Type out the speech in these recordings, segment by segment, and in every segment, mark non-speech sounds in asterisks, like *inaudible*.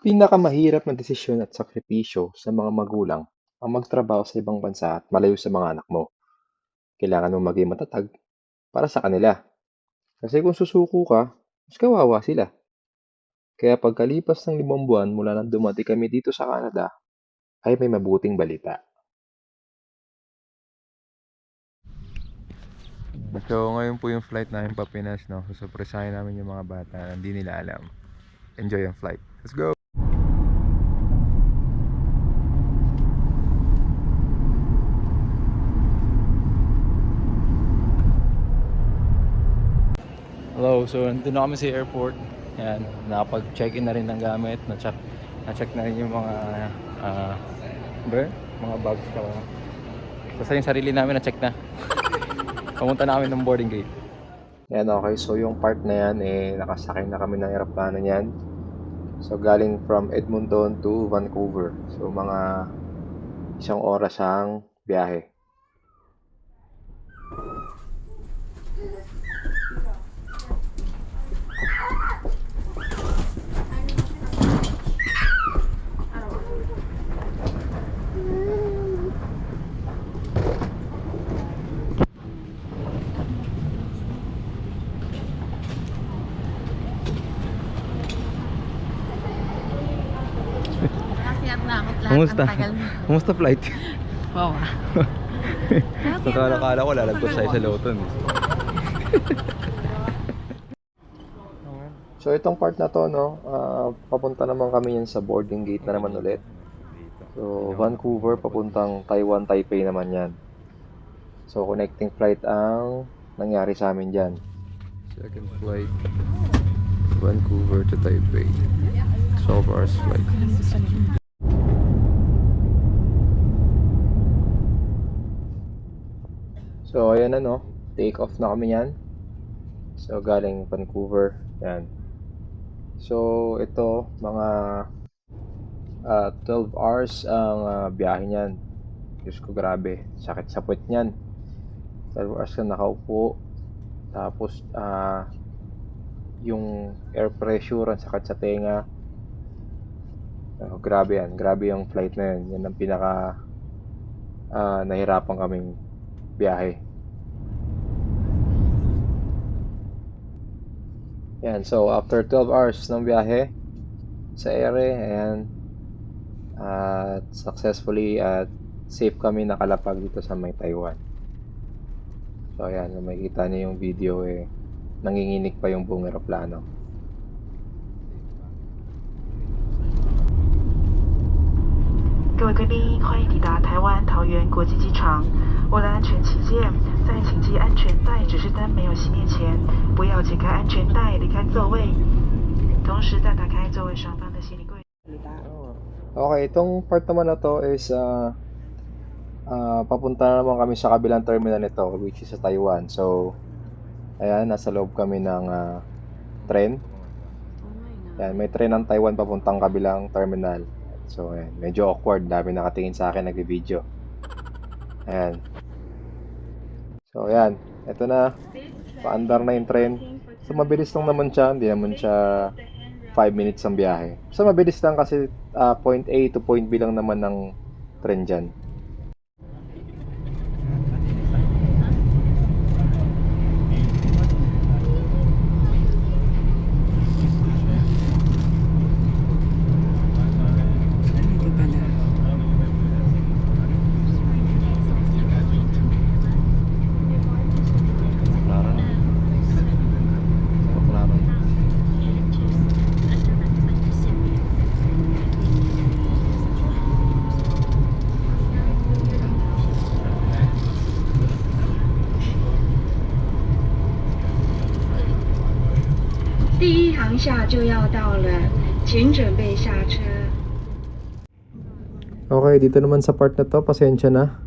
Pinakamahirap na desisyon at sakripisyo sa mga magulang ang magtrabaho sa ibang bansa at malayo sa mga anak mo. Kailangan mong maging matatag para sa kanila. Kasi kung susuko ka, mas kawawa sila. Kaya pagkalipas ng limang buwan mula nang dumati kami dito sa Canada, ay may mabuting balita. So, ngayon po yung flight namin pa Pinas, no? Susurpresahin namin yung mga bata na hindi nila alam. Enjoy yung flight. Let's go! Hello, so nandun na kami sa airport. Yan, nakapag-check-in na rin ng gamit. Na-check, na-check na rin yung mga ah ba? mga bags ka. Basta yung sarili namin na-check na. *laughs* Pumunta na kami ng boarding gate. Yan okay, so yung part na yan, eh, nakasakay na kami ng aeroplano niyan. So galing from Edmonton to Vancouver. So mga isang oras ang biyahe. Kasi at nakot lahat Kumusta? *laughs* Kumusta flight? Wow. Nakala ko lalagpas tayo sa Loton. So itong part na to, no, ah, papunta naman kami yan sa boarding gate na naman ulit. So Vancouver papuntang Taiwan, Taipei naman yan. So connecting flight ang nangyari sa amin dyan. Second flight. Vancouver to Taipei. 12 hours flight. So ayan na no, take off na kami yan. So galing Vancouver, yan. So ito mga ah, 12 hours ang ah, biyahe niyan. Diyos ko grabe, sakit sa puwet niyan. 12 hours ka nakaupo. Tapos ah yung air pressure ang sakit sa tenga. Oh, grabe yan, grabe yung flight na yan. Yan ang pinaka ah, nahirapan kaming biyahe. Yan, so after 12 hours ng biyahe sa ere, ayan, at successfully at safe kami nakalapag dito sa may Taiwan. So ayan, kung makikita niyo yung video eh, nanginginig pa yung buong eroplano. 各位贵宾，欢迎抵达台湾桃园国际机场。为了安全起见，在请系安全带指示灯没有熄灭前，不要解开安全带离开座位。同时，再打开座位上方的行李柜。 Okay, itong part naman na to is ah ah, papunta na naman kami sa kabilang terminal nito which is sa Taiwan. So, ayan, nasa loob kami ng ah, tren. Ayan, may tren ng Taiwan papuntang kabilang terminal. So, ayan, medyo awkward. Dami nakatingin sa akin nag-video. Ayan. So, ayan. Ito na. Paandar na yung tren. So, mabilis lang naman siya. Hindi naman siya 5 minutes ang biyahe. So, mabilis lang kasi ah, point A to point B lang naman ng tren dyan. 第一航厦就要到了，请准备下车。 Okay, dito naman sa part na to, pasensya na.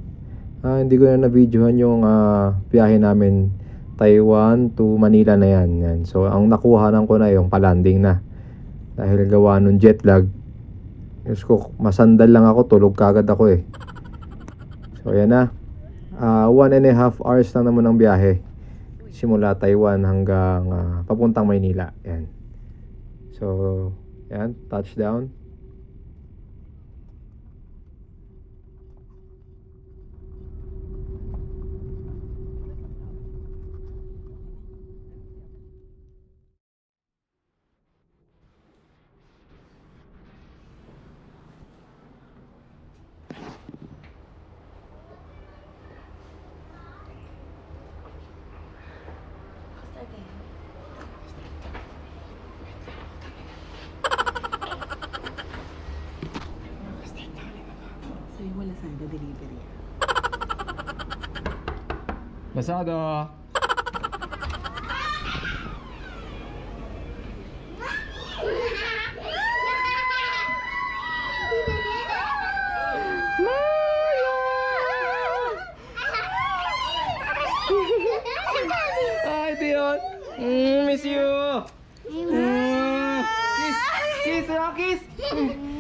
Ah, hindi ko na na-videohan yung ah, biyahe namin Taiwan to Manila na yan. yan. So, ang nakuhanan ko na yung palanding na. Dahil gawa nung jet lag, Diyos ko, masandal lang ako, tulog kagad ako eh. So, ayan na. Ah, one and a half hours lang naman ang biyahe. Simula Taiwan hanggang ah, papuntang Maynila. Yan. So, yan, touchdown. Lazada! Ay, Dion! Mm, miss you! Mm, kiss! Kiss! ah, kiss!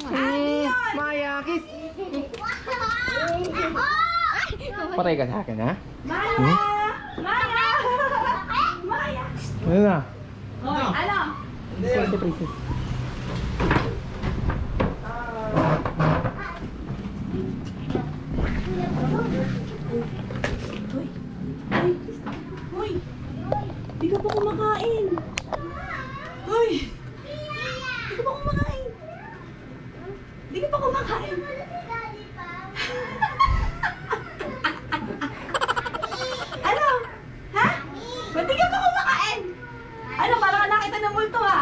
Mm, Maya, kiss! Patay ka sa akin, ha? Hmm? Ano na? Ano? Si Princess. Hoy! Di ka pa kumakain! Hoy! Di ka pa kumakain! Di ka pa kumakain! ano? Ha? Ba't di ka pa kumakain? Ano, parang ka nakita ng multo ha?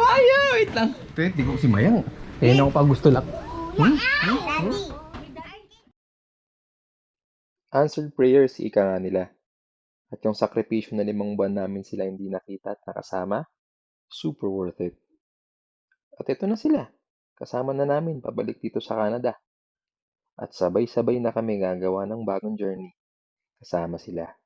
Maya, wait lang. Te, di ko si Mayang. Eh, ako pa gusto lang. Answered prayers, ika nga nila. At yung sakripisyo na limang buwan namin sila hindi nakita at nakasama, super worth it. At ito na sila. Kasama na namin pabalik dito sa Canada. At sabay-sabay na kami gagawa ng bagong journey. Kasama sila.